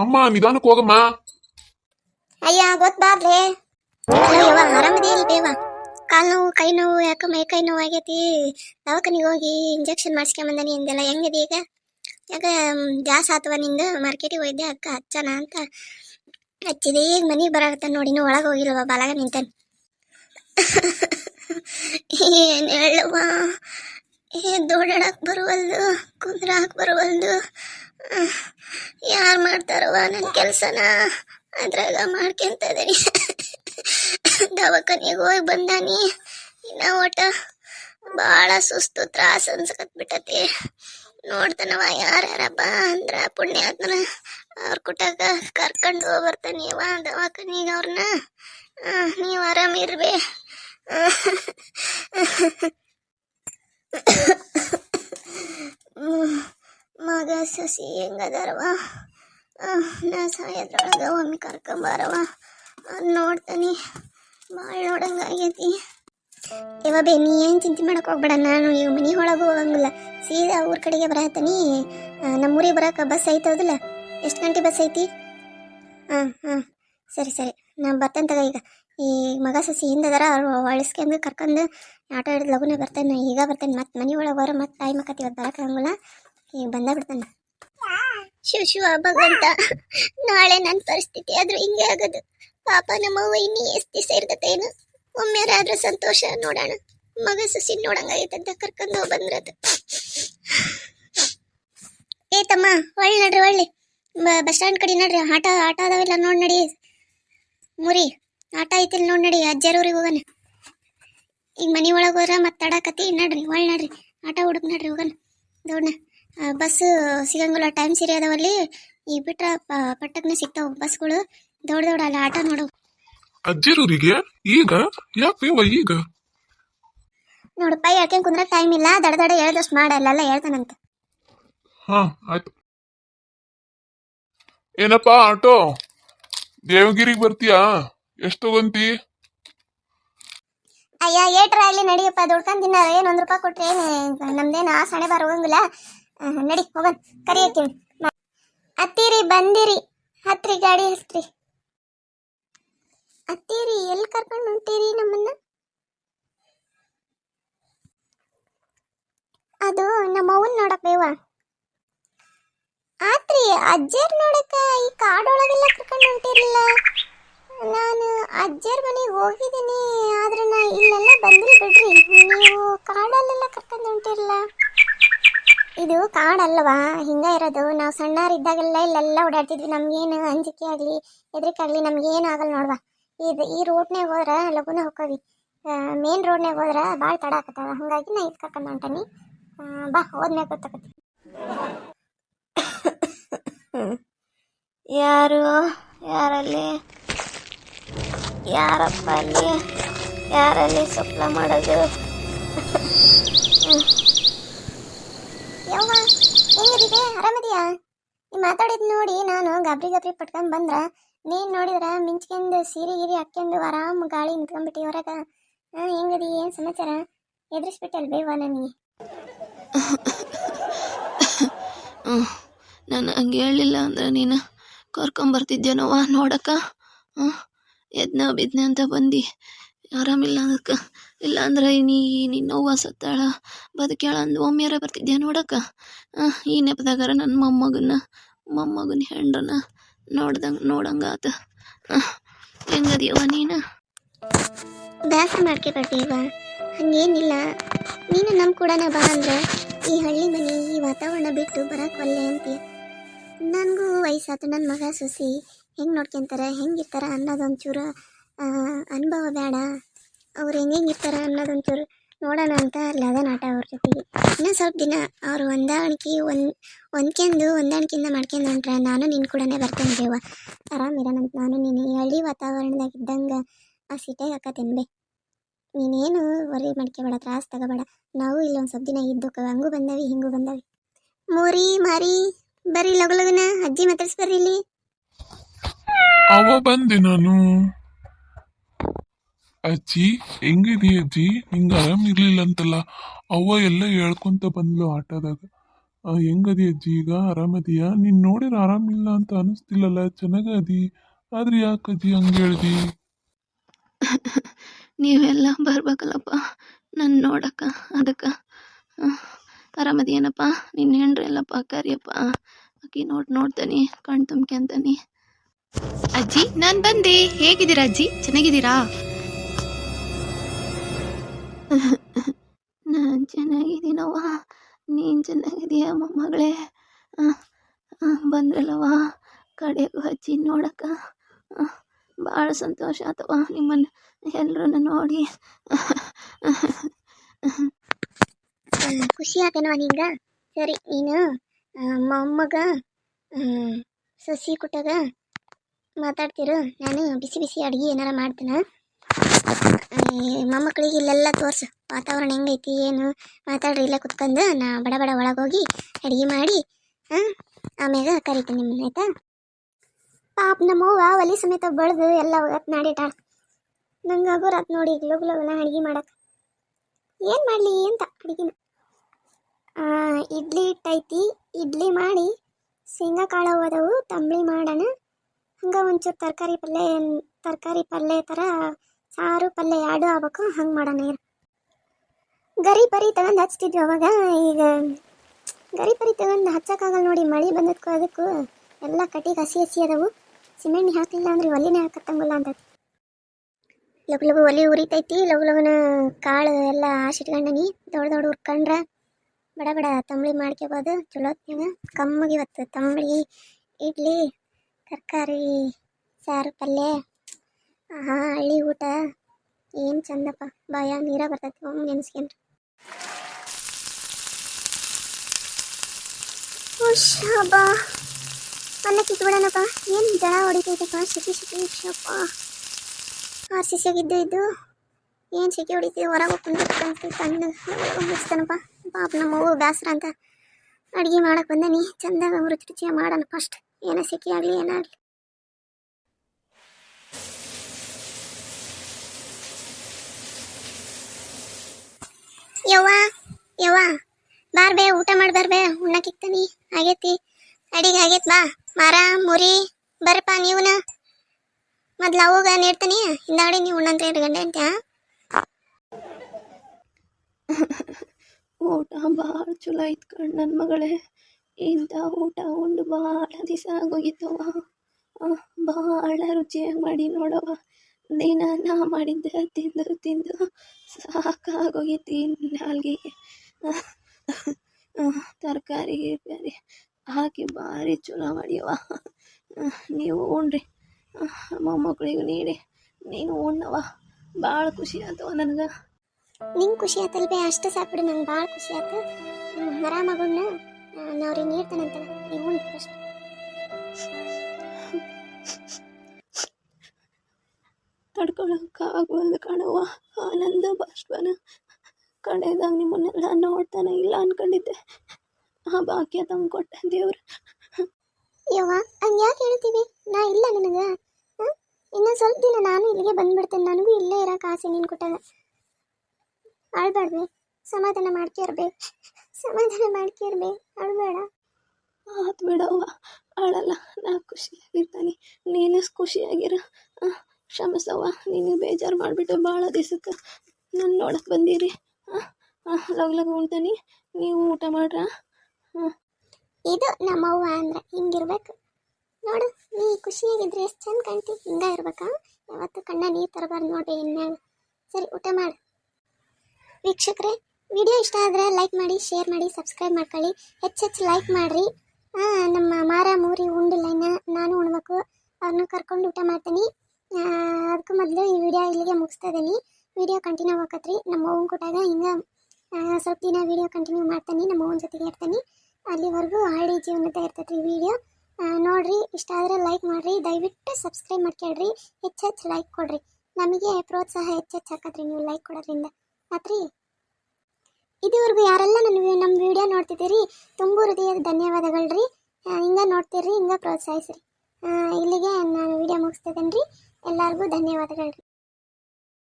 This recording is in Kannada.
ಅಮ್ಮ, ನಿಧಾನಕ್ಕೆ ಹೋಗಮ್ಮ. ಅಯ್ಯ ಗೊತ್ತಾರ್ಲೆ ಅಯ್ಯವ್ವ ಆರಾಮದಿ ಕಾಲ್ ನೋವು, ಕೈ ನೋವು ಯಾಕ ಮೈ ಕೈ ನೋವು ಆಗೈತಿ? ದವಾಖಾನಿಗೆ ಹೋಗಿ ಇಂಜೆಕ್ಷನ್ ಮಾಡಿಸ್ಕೊಂಬಂದನಿ ಅಂದೆಲ್ಲ ಹೆಂಗಿದೆ ಈಗ? ಯಾಕ ಜಾಸ್ ಆತವ ನಿಂದು? ಮಾರ್ಕೆಟಿಗೆ ಹೋಯ್ದೆ, ಅಕ್ಕ ಹಚ್ಚನ ಅಂತ. ಹಚ್ಚಿದೆ ಈಗ ಮನೆಗೆ ಬರಾಕತ್ತ ನೋಡಿ, ನೀವು ಒಳಗೆ ಹೋಗಿಲ್ವ ಬಾಲಾಗ ನಿಂತಾನೆ. ಏನ್ ಹೇಳುವ ದೊಡ್ಡಾಡಕ್ ಬರುವಲ್ದು, ಕುಂದ್ರಾಕ್ ಬರುವಲ್ದು. ಯಾರು ಮಾಡ್ತಾರವ ನನ್ನ ಕೆಲಸನ? ಅದ್ರಾಗ ಮಾಡ್ಕೊಂತ ಇದೀನಿ ದವಾಖಾನಿಗೆ ಹೋಗಿ ಬಂದಾನಿ. ಇನ್ನ ಒಟ ಭಾಳ ಸುಸ್ತು ತ್ರಾಸ ಅನ್ಸಕತ್ ಬಿಟ್ಟತಿ. ನೋಡ್ತಾನವ ಯಾರ್ಯಾರಪ್ಪ ಅಂದ್ರ ಪುಣ್ಯಾತ್ಮನ ಅವ್ರ ಕುಟಾಗ ಕರ್ಕೊಂಡು ಹೋಗಿ ಬರ್ತಾನಿವ ದವಾಖಾನಿಗೆ ಅವ್ರನ್ನ ನೀವು ಆರಾಮಿರ್ಬೇ ಹ್ಮ್. ಮಗ ಸಸಿ ಹೆಂಗದಾರವ ನಾ ಸಾಯೋದ್ರೊಳಗ ಒಮ್ಮೆ ಕರ್ಕೊಂಬಾರವ ನೋಡ್ತಾನಿ. ಭಾಳ ನೋಡಂಗ ಆಗೈತಿ. ಇವ ಬೇ, ನೀ ಏನು ಚಿಂತೆ ಮಾಡಕ್ ಹೋಗ್ಬೇಡ. ನಾನು ಈಗ ಮನೆ ಒಳಗೆ ಹೋಗಂಗಿಲ್ಲ. ಸೀದಾ ಊರ ಕಡೆಗೆ ಬರತನಿ ನಮ್ಮೂರಿಗೆ ಬರಕ್ಕೆ ಬಸ್ ಐತದಲ್ಲ ಎಷ್ಟು ಗಂಟೆ ಬಸ್ ಐತಿ? ಹಾಂ ಹಾಂ ಸರಿ ಸರಿ. ನಾನು ಬರ್ತೇನೆ ಈಗ. ಈ ಮಗ ಸಸಿ ಹಿಂದದಾರ ಅವ್ರು ಅಳಿಸ್ಕೊಂಡು ಕರ್ಕೊಂಡು ಆಟ ಆಡಿದ ಲಗುನೇ ಬರ್ತೇನೆ. ಈಗ ಬರ್ತಾನೆ. ಮತ್ತೆ ಮನೆ ಒಳಗೆ ಬರೋ ಮತ್ತೆ ಟೈಮ್ ಆಕತಿ ಇವತ್ತು ಹಂಗಲ್ಲ ಈಗ ಬಂದ ಬಿಡ್ತಾನೆ. ಶಿವ ಶಿವ ಭಗವಂತ ನಾಳೆ ನನ್ನ ಪರಿಸ್ಥಿತಿ ಆದ್ರೂ ಹಿಂಗೆ ಆಗೋದು. ಪಾಪ ನಮ್ಮವ್ವ ಇನ್ನೂ ಎಷ್ಟು ದಿವಸ ಇರ್ತತೇನು ಒಮ್ಮೆ ಆದ್ರೂ ಸಂತೋಷ ನೋಡೋಣ. ಮಗ ಸಸಿ ನೋಡಂಗಾಗೈತಂತ ಕರ್ಕೊಂಡು ಬಂದ್ರದು. ಏ ತಮ್ಮ ಒಳ್ಳೆ ನಡ್ರಿ ಒಳ್ಳೆ ಬಸ್ ಸ್ಟ್ಯಾಂಡ್ ಕಡೆ ನಡ್ರಿ. ಆಟ ಆಟ ಅದಾವೆಲ್ಲ ನೋಡಿ ನಡಿ. ಮುರಿ, ಆಟ ಐತಿಲ್ ನೋಡಿ ನಡಿ. ಅಜ್ಜರವ್ರಿಗೆ ಹೋಗೋಣ. ಈಗ ಮನೆ ಒಳಗೆ ಹೋದ್ರ ಮತ್ತೆ ತಡಾಕತಿ ನಡ್ರಿ ಒಳ್ಳೆ ನಡ್ರಿ. ಆಟ ಹುಡುಕ್ ನಡ್ರಿ ಹೋಗೋಣ. ದೌಡ್ನ ಬಸ್ ಸಿಗಂಗಿಲ್ಲ ಟೈಮ್ ಸರಿ ಅದಾವಲ್ಲಿ. ಈಗ ಬಿಟ್ರ ಪಟ್ಟಕ್ನೆ ಸಿಗ್ತಾವ ಬಸ್ಗಳು. ದೊಡ್ಡ ದೊಡ್ಡ ಅಲ್ಲಿ ಆಟ ನೋಡು ಅಜ್ಜಿರೂರಿಗೆ? ಈಗ? ಯಾಕೆ ಈಗ? ನೋಡಪ್ಪ ಯಾಕೆ ಕುಂದ್ರ ಟೈಮ್ ಇಲ್ಲ. ದಡ ದಡ ಹೇಳ್ದಷ್ಟು ಮಾಡಲ್ಲ ಅಲ್ಲ ಹೇಳ್ತಾನಂತ. ಹಾ ಆಯ್ತು. ಏನಪ್ಪಾ ಆಟೋ? ದೇವಗಿರಿಗೆ ಬರ್ತೀಯಾ? ಎಷ್ಟು ತಗೊಂತಿ? ಅಯ್ಯ ಏಟ್ರ ಅಲ್ಲಿ ನಡಿಯಪ್ಪ ದುಡ್ಕೊಂಡ್ ತಿನ್ನಾರ. ಏನು ಒಂದ್ ರೂಪಾಯಿ ಕೊಟ್ರೆ ಏನು? ನಮ್ದೇನು ಆ ಸಣೆ ಬಾರ ಹೋಗಂಗಿಲ್ಲ ಆ, ನಡಿ ಹೋಗನ್ ಕರಿಯತ್ತೀನಿ ಅತ್ತೀರಿ ಬಂದಿರಿ. ಹತ್ರಿ, ಗಾಡಿ ಹತ್ರಿ. ಅತ್ತೀರಿ ಎಲ್ಲಿ ಕರ್ಕೊಂಡು ಹೊಂಟೀರಿ ನಮ್ಮನ್ನ? ಅದು ನಮ್ಮ ಅವ್ವನ್ ನೋಡಕ್ ಬೇವ. ಆತ್ರಿ, ಅಜ್ಜರ್ ನೋಡಕ ಈ ಕಾಡೊಳಗೆಲ್ಲ ಕರ್ಕೊಂಡು ಹೊಂಟಿರ್ಲಿಲ್ಲ ನಾನು ಅಜ್ಜರ್ ಮನೆಗೆ ಹೋಗಿದ್ದೀನಿ ಆದ್ರೆ ನಾ ಇಲ್ಲೆಲ್ಲ ಬಂದಿಲ್ಲ ಬಿಡ್ರಿ ನೀವು ಕಾಡಲ್ಲೆಲ್ಲ ಕರ್ಕೊಂಡು ಹೊಂಟಿರಲ್ಲ ಇದು ಕಾಡಲ್ವಾ? ಹಿಂಗ ಇರೋದು. ನಾವು ಸಣ್ಣವರಿದ್ದಾಗೆಲ್ಲ ಇಲ್ಲೆಲ್ಲ ಓಡಾಡ್ತಿದ್ವಿ. ನಮ್ಗೇನು ಅಂಜಿಕೆ ಆಗಲಿ ಹೆದರಿಕೆ ಆಗಲಿ ನಮ್ಗೇನು ಆಗಲ್ಲ ನೋಡ್ವಾ. ಇದು ಈ ರೋಡ್ನಾಗ ಹೋದ್ರೆ ಲಘುನ ಹೋಕ್ಕವಿ. ಮೇನ್ ರೋಡ್ನಾಗ ಹೋದ್ರೆ ಭಾಳ ತಡ ಹಾಗಾಗಿ ಹಂಗಾಗಿ ನಾ ಇದು ಕರ್ಕೊಂಡು ಬಾ, ಹೋದ್ಮ್ಯಾಗ ಗೊತ್ತಾಗತ್ತೆ ಯಾರು? ಯಾರಲ್ಲಿ? ಯಾರಪ್ಪ ಅಲ್ಲಿ ಯಾರಲ್ಲಿ ಸುಪ್ಲ ಮಾಡೋದು? ಯವ್ವ ಹೆಂಗದಿದೆ ಆರಾಮದಿಯಾ ನೀ ಮಾತಾಡಿದ್ ನೋಡಿ ನಾನು ಗಾಬರಿ ಗಾಬರಿ ಪಟ್ಕೊಂಡ್ ಬಂದ್ರ. ನೀನ್ ನೋಡಿದ್ರ ಮಿಂಚ್ಕೊಂಡ್ ಸೀರೆ ಗೀರಿ ಹಾಕ್ಯಂಡು ಆರಾಮ್ ಗಾಳಿ ನಿಂತ್ಕೊಂಡ್ಬಿಟ್ಟಿ ಹೊರಗ. ಹಾ, ಹೆಂಗದಿ? ಏನ್ ಸಮಾಚಾರ? ಎದುರಿಸ್ಬಿಟ್ಟಲ್ ಬೇವ ನನಗೆ. ನಾನು ಹಂಗೆ ಹೇಳಿಲ್ಲ ಅಂದ್ರೆ ನೀನು ಕರ್ಕೊಂಬರ್ತಿದ್ದೇನವ್ವ ನೋಡಕ್ಕ? ಹ್ಞೂ ಎದ್ನ ಬಿದ್ನೆ ಅಂತ ಬಂದು. ಆರಾಮಿಲ್ಲ ಅದಕ್ಕೆ ಇಲ್ಲ ಅಂದ್ರೆ ನೀ ನಿನ್ನವ್ವ ಸತ್ತಾಳ ಬದುಕ್ಯಾಳ ಅಂದು ಒಮ್ಮೆಯಾರ ಬರ್ತಿದ್ದೆ ನೋಡಕ್ಕ? ಈ ನೆಪದಾಗಾರ ನನ್ನ ಮೊಮ್ಮಗನ ಮೊಮ್ಮಗನ ಹೆಂಡ್ರನ ನೋಡ್ದಂಗೆ, ನೋಡಂಗಾತ. ಹೆಂಗದಿಯವ್ವ ನೀನು? ಬ್ಯಾಸ ಬರ್ತೀವ ಹಂಗೇನಿಲ್ಲ. ನೀನು ನಮ್ಮ ಕೂಡನ ಬಾ ಅಂದ್ರೆ ಈ ಹಳ್ಳಿ ಮನೆ, ಈ ವಾತಾವರಣ ಬಿಟ್ಟು ಬರಕ್ಕೆ ಒಲ್ಲೆ ಅಂತೀಯ ನನಗೂ ವಯಸ್ಸಾತು ನನ್ನ ಮಗ ಸೊಸಿ. ಹೆಂಗೆ ನೋಡ್ಕೊಂತಾರೆ, ಹೆಂಗಿರ್ತಾರ ಅನ್ನೋದೊಂಚೂರು ಅನುಭವ ಬೇಡ. ಅವ್ರು ಹೆಂಗೆ ಇರ್ತಾರೆ ಅನ್ನೋದೊಂಚೂರು ನೋಡೋಣ ಅಂತ ಅಲ್ಲಿ ಅದ ನಾಟ ಅವ್ರ ಜೊತೆಗೆ. ಇನ್ನೂ ಸ್ವಲ್ಪ ದಿನ ಅವ್ರು ಹೊಂದಾಣಿಕೆ ಒಂದು ಹೊಂದ್ಕೊಂಡು ಹೊಂದಾಣಿಕೆಯಿಂದ ಮಾಡ್ಕೊಂಡು ಹೊಂಟ್ರೆ ನಾನು ನಿನ್ನ ಕೂಡನೇ ಬರ್ತೇನೆ ದೇವ ಆರಾಮಿರೋಣಂತ ನಾನು ನೀನು ಹಳ್ಳಿ ವಾತಾವರಣದಾಗ ಇದ್ದಂಗೆ ಆ ಸಿಟಿಯಾಗ ಅಕ್ಕ ತಿನ್ಬೆ. ನೀನೇನು ವರಿ ಮಾಡ್ಕೋಬೇಡ, ತ್ರಾಸು ತಗೋಬೇಡ. ನಾವು ಇಲ್ಲೊಂದು ಸ್ವಲ್ಪ ದಿನ ಇದ್ದು ಹಂಗೂ ಬಂದವಿ, ಹಿಂಗೂ ಬಂದವಿ. ಮೂರಿ, ಮಾರಿ, ಬರ್ರಿ ಲಗು ಲಗುನ, ಅಜ್ಜಿ ಮಾತಾಡ್ಸ್ಬರ್ರಿ ಇಲ್ಲಿ. ನಾನು. ಅಜ್ಜಿ ಹೆಂಗಿದಿ ಅಜ್ಜಿ? ನಿಂಗೆ ಆರಾಮ್ ಇರಲಿಲ್ಲ ಅಂತಲ್ಲ ಅವ್ವ ಎಲ್ಲ ಹೇಳ್ಕೊಂತ ಬಂದ್ಲು ಆಟೋದಾಗ. ಹೆಂಗದಿ ಅಜ್ಜಿ ಈಗ? ಆರಾಮದಿಯ? ನೀನ್ ನೋಡಿರ ಆರಾಮಿಲ್ಲ ಅಂತ ಅನಿಸ್ತಿಲ್ಲಲ್ಲ. ಚೆನ್ನಾಗದಿ ಆದ್ರೆ ಯಾಕೆ ಅಜ್ಜಿ ಹಂಗೆ ಹೇಳ್ದಿ? ನೀವೆಲ್ಲ ಬರ್ಬೇಕಲ್ಲಪ್ಪ. ನನ್ನ ನೋಡಕ್ಕ ಅದಕ್ಕೆ. ಆರಾಮದೇನಪ್ಪ ನಿನ್ನ ಹೆಂಡ್ರಿ ಎಲ್ಲಪ್ಪ ಕರಿಯಪ್ಪ ಅಕ್ಕಿ ನೋಡಿ ನೋಡ್ತಾನೆ. ಕಣ್ ತುಂಬ್ಕೊಂತಾನೆ ಅಜ್ಜಿ ನಾನು ಬಂದೆ. ಹೇಗಿದ್ದೀರಾ ಅಜ್ಜಿ? ಚೆನ್ನಾಗಿದ್ದೀರಾ? ನಾನು ಚೆನ್ನಾಗಿದ್ದೀನವ್ವ. ನೀನು ಚೆನ್ನಾಗಿದೀಯ ಮೊಮ್ಮಗಳೇ? ಬಂದ್ರಲ್ಲವ್ವ. ಕಡೆಗೂ ಹಚ್ಚಿ ನೋಡಕ್ಕ. ಭಾಳ ಸಂತೋಷ ಆತವ ನಿಮ್ಮನ್ನು ಎಲ್ಲರನ್ನ ನೋಡಿ. ಖುಷಿ ಆತೇನವ ನಿಂಗ? ಸರಿ, ನೀನು ಮೊಮ್ಮಗ ಸಸಿ ಕುಟ್ಟಾಗ ಮಾತಾಡ್ತಿರು. ನಾನು ಬಿಸಿ ಬಿಸಿ ಅಡುಗೆ ಏನಾರ ಮಾಡ್ತೀನಿ? ಮೊಮ್ಮಕ್ಕಳಿಗೆ ಇಲ್ಲೆಲ್ಲ ತೋರ್ಸು. ವಾತಾವರಣ ಹೆಂಗೈತಿ, ಏನು? ಮಾತಾಡ್ರಿ, ಇಲ್ಲ ಕುತ್ಕೊಂಡು ನಾ ಬಡ ಬಡ ಒಳಗೋಗಿ ಅಡುಗೆ ಮಾಡಿ, ಹಾಂ? ಆಮ್ಯಾಗ ಕರಿತೀನಿ ನಿಮ್ಮನ್ನ, ಆಯ್ತಾ? ಪಾಪ ನಮ್ಮವ್ವ ಒಲಿ ಸಮೇತ ಬಳ್ದು ಎಲ್ಲ ನಾಡಿಟ ನಂಗೆ ಆಗೋರಾತ್ ನೋಡಿ ಲಗು ಲಗುನ ಅಡುಗೆ ಮಾಡಕ್ಕೆ ಏನು ಮಾಡಲಿ ಅಂತ ಅಡುಗೆನ. ಇಡ್ಲಿ ಹಿಟ್ಟೈತಿ ಇಡ್ಲಿ ಮಾಡಿ ಶೇಂಗಾ ಕಾಳು ಹೋದವು, ತಂಬಳಿ ಮಾಡೋಣ. ಹಂಗೆ ಒಂಚೂರು ತರಕಾರಿ ಪಲ್ಯ ತರಕಾರಿ ಪಲ್ಯ ಥರ ಸಾರು, ಪಲ್ಯ ಎರಡು ಆಗ್ಬೇಕು, ಹಂಗೆ ಮಾಡೋಣ ಇರು. ಗರಿ ಪರಿ ತಗೊಂಡು ಹಚ್ತಿದ್ವಿ ಅವಾಗ, ಈಗ ಗರಿ ಪರಿ ತಗೊಂಡು ಹಚ್ಚಕ್ಕಾಗಲ್ಲ ನೋಡಿ, ಮಳೆ ಬಂದದ್ಕು ಅದಕ್ಕೂ ಎಲ್ಲ ಕಟ್ಟಿಗೆ ಹಸಿ ಹಸಿ ಅದಾವು. ಸಿಮೆಂಟ್ ಹಾಕಲಿಲ್ಲ ಅಂದ್ರೆ ಒಲಿನೇ ಹಾಕತ್ತಂಗಿಲ್ಲ ಅಂತ. ಲಗು ಲಗು ಒಲಿ ಉರಿತೈತಿ ಲಗು ಲಗುನ ಕಾಳು ಎಲ್ಲ ಆಶಿಟ್ಕೊಂಡಿ ದೊಡ್ಡ ದೊಡ್ಡ ಉರ್ಕಂಡ್ರ ಬಡ ಬಡ ತಂಬಳಿ ಮಾಡ್ಕೋಬೋದು. ಚಲೋ ಹೊತ್ನ್ಯಾಗ ಕಮ್ಮಿಗೆ ಇವತ್ತು ತಂಬಳಿ, ಇಡ್ಲಿ, ತರಕಾರಿ, ಸಾರು, ಪಲ್ಯ. ಆಹಾ, ಹಳ್ಳಿ ಊಟ. ಏನು ಚಂದಪ್ಪ. ಬಾಯ, ನೀರ ಬರ್ತೈತಿ, ಒಮ್ಮೆ ನೆನೆಸ್ಕೊಂಡ್ರೆ ಶಾಬಾ. ಅನ್ನ ಕಿತ್ಬಿಡೋಣಪ್ಪ. ಏನು ಜಳ ಹೊಡಿತೈತಪ್ಪ. ಸಿಕ್ಕಿ ಸಿಕ್ಕಿ ಹುಷಪ್ಪ ಆರ್ ಸಿ ಸಿಯಾಗಿದ್ದು ಇದ್ದು ಏನು ಸಿಕ್ಕಿ ಹೊಡಿತೀವಿ ಹೊರಗೆ ಹೋಗ್ಕೊಂಡು ತಣ್ಣಗೆ ಮುಗಿಸ್ತಾನಪ್ಪ ಪಾಪ ನಮ್ಮವ್ವ ಬೇಸರ ಅಂತ ಅಡುಗೆ ಮಾಡಕ್ಕೆ ಬಂದನಿ. ಚಂದಾಗ ರುಚಿ ರುಚಿಯಾಗಿ ಮಾಡೋಣ ಫಸ್ಟ್ ಏನೋ ಸಿಕ್ಕಿ ಆಗಲಿ ಏನಾಗಲಿ ಯವ್ವ ಯವ್ವ, ಬಾರ್ ಬೇ, ಊಟ ಮಾಡಿ ಬರ್ಬೇ ಆಗೇತಿ. ಅಡಿಗೆ ಆಗೈತ್ ಬಾ. ಮರ, ಮುರಿ ಬರ್ರಪ್ಪ ನೀವುನ. ಮೊದ್ಲು ಅವಾಗ ನೀಡ್ತಾನಿ. ಹಿಂದಾಡಿ ನೀವು ಉಣ್ಣಂತ ಎರಡು ಗಂಟೆ ಅಂತ ಊಟ ಭಾಳ ಚಲೋ ಐತ್ ಕಣ್ ನನ್ನ ಮಗಳೇ. ಇಂಥ ಊಟ ಉಂಡು ಭಾಳ ದಿವಸ ಆಗೋಗಿತ್ತವ ಭಾಳ ರುಚಿಯಾಗಿ ಮಾಡಿ ನೋಡವ ದಿನ ನಾ ಮಾಡಿದ್ದೆ ತಿಂದು ತಿಂದು ಸಾಕಾಗೋಗೈತಿ ನಾಲ್ಗೆ. ತರಕಾರಿ ಗಿರ್ಕಾರಿ ಹಾಕಿ ಭಾರಿ ಚಲೋ ಮಾಡಿಯವ ನೀವು ಉಣ್ರಿ. ಮೊಮ್ಮಕ್ಕಳಿಗೂ ನೀಡಿ. ನೀನು ಉಣ್ಣವ ಭಾಳ ಖುಷಿ ಆತವ ನನಗೆ. ನಿಂಗೆ ಖುಷಿ ಆತಲ್ ಅಷ್ಟು ಸಾಕ್ಬಿಡು, ನಂಗೆ ಭಾಳ ಖುಷಿ ಆಯ್ತು ಆರಾಮಾಗುಣ್ಣ ನಾವ್ರಿ ನೀಡ್ತಾನಂತ. ನೀವು ಫಸ್ಟ್ ತಡ್ಕೊಳಕ್ಕಾಗವಲ್ದು ಕಣವ್ವ. ಆನಂದ ಬಾಷ್ಪನ ಕಡೆದಾಗ ನಿಮ್ಮನ್ನೆಲ್ಲ ನೋಡ್ತಾನೆ ಇಲ್ಲ ಅನ್ಕೊಂಡಿದ್ದೆ. ಆ ಭಾಗ್ಯ ತಂದು ಕೊಟ್ಟ ದೇವ್ರು. ಯವ್ವ ಹಂಗೆ ಯಾಕೆ ಹೇಳ್ತೀವಿ? ನಾ ಇಲ್ಲ ನನಗೆ. ಇನ್ನೊಂದು ಸ್ವಲ್ಪ ದಿನ ನಾನು ಇಲ್ಲಿಗೆ ಬಂದ್ಬಿಡ್ತೇನೆ. ನನಗೂ ಇಲ್ಲೇ ಇರೋಕೆ ಆಸೆ ನೀನು ಕೊಟ್ಟಾಗ. ಅಳ್ಬೇಡ್ಬೆ ಸಮಾಧಾನ ಮಾಡ್ಕೇರ್ಬೇ ಸಮಾಧಾನ ಮಾಡ್ಕೇರ್ಬೇ ಅಳ್ಬೇಡ ಆತ್ ಬಿಡವ್ವ. ಅಳಲ್ಲ. ನಾ ಖುಷಿಯಾಗಿರ್ತಾನೆ. ನೀನು ಖುಷಿಯಾಗಿರ. ಕ್ಷಮಿಸವ್ವ, ನೀನು ಬೇಜಾರು ಮಾಡಿಬಿಟ್ಟು ಭಾಳ ದಿವಸಕ್ಕೆ ನಾನು ನೋಡಕ್ಕೆ ಬಂದೀರಿ. ಲಗ್ ಲಗ್ ಉಣ್ತಾನೆ. ನೀವು ಊಟ ಮಾಡ್ರ? ಇದು ನಮ್ಮವ್ವ ಅಂದ್ರೆ ಹಿಂಗಿರ್ಬೇಕು. ನೋಡು, ನೀ ಖುಷಿಯಾಗಿದ್ರೆ ಎಷ್ಟು ಚಂದ ಕಾಣ್ತಿ, ಹಿಂಗ ಇರ್ಬೇಕಾ? ಯಾವತ್ತು ಕಣ್ಣ ನೀರು ತರಬಾರ್ದು ನೋಡಿ ಇನ್ಯಾಗ ಸರಿ, ಊಟ ಮಾಡು. ವೀಕ್ಷಕರೇ, ವಿಡಿಯೋ ಇಷ್ಟ ಆದರೆ ಲೈಕ್ ಮಾಡಿ, ಶೇರ್ ಮಾಡಿ, ಸಬ್ಸ್ಕ್ರೈಬ್ ಮಾಡ್ಕೊಳ್ಳಿ. ಹೆಚ್ಚು ಹೆಚ್ಚು ಲೈಕ್ ಮಾಡಿರಿ. ನಮ್ಮ ಮಾರ ಮೂರಿ ಉಂಡಿಲ್ಲ ನಾನು ಉಣ್ಬೇಕು. ಅವ್ರನ್ನ ಕರ್ಕೊಂಡು ಊಟ ಮಾಡ್ತೀನಿ. ಮೊದಲು ಈ ವಿಡಿಯೋ ಇಲ್ಲಿಗೆ ಮುಗಿಸ್ತಾ ವಿಡಿಯೋ ಕಂಟಿನ್ಯೂ ಹಾಕತ್ರಿ ನಮ್ಮ ಅವ್ವನ ಕೊಟ್ಟಾಗ ಹಿಂಗೆ ಸ್ವಲ್ಪ ದಿನ ವಿಡಿಯೋ ಕಂಟಿನ್ಯೂ ಮಾಡ್ತೀನಿ. ನಮ್ಮ ಅವ್ವನ ಜೊತೆಗೆ ಇರ್ತೀನಿ. ಅಲ್ಲಿವರೆಗೂ ಹಳ್ಳಿ ಜೀವನದ ಇರ್ತೈತ್ರಿ ವಿಡಿಯೋ ನೋಡ್ರಿ, ಇಷ್ಟ ಆದರೆ ಲೈಕ್ ಮಾಡಿರಿ. ದಯವಿಟ್ಟು ಸಬ್ಸ್ಕ್ರೈಬ್ ಮಾಡ್ಕೊಳ್ರಿ ಹೆಚ್ಚು ಲೈಕ್ ಕೊಡ್ರಿ. ನಮಗೆ ಪ್ರೋತ್ಸಾಹ ಹೆಚ್ಚು ಹೆಚ್ಚು ನೀವು ಲೈಕ್ ಕೊಡೋದ್ರಿಂದ. ಆತ್ರಿ? ಇದುವರೆಗೂ ಯಾರೆಲ್ಲ ನನ್ನ ನಮ್ಮ ವಿಡಿಯೋ ನೋಡ್ತಿದ್ದೀರಿ, ತುಂಬ ಹೃದಯದ ಧನ್ಯವಾದಗಳು ರೀ ಹಿಂಗೆ ನೋಡ್ತೀರಿ ಹಿಂಗೆ ಪ್ರೋತ್ಸಾಹಿಸ್ರಿ. ಇಲ್ಲಿಗೆ ನಾನು ವಿಡಿಯೋ ಮುಗಿಸ್ತಿದ್ದೇನೆ ರೀ ಎಲ್ಲರಿಗೂ ಧನ್ಯವಾದಗಳು.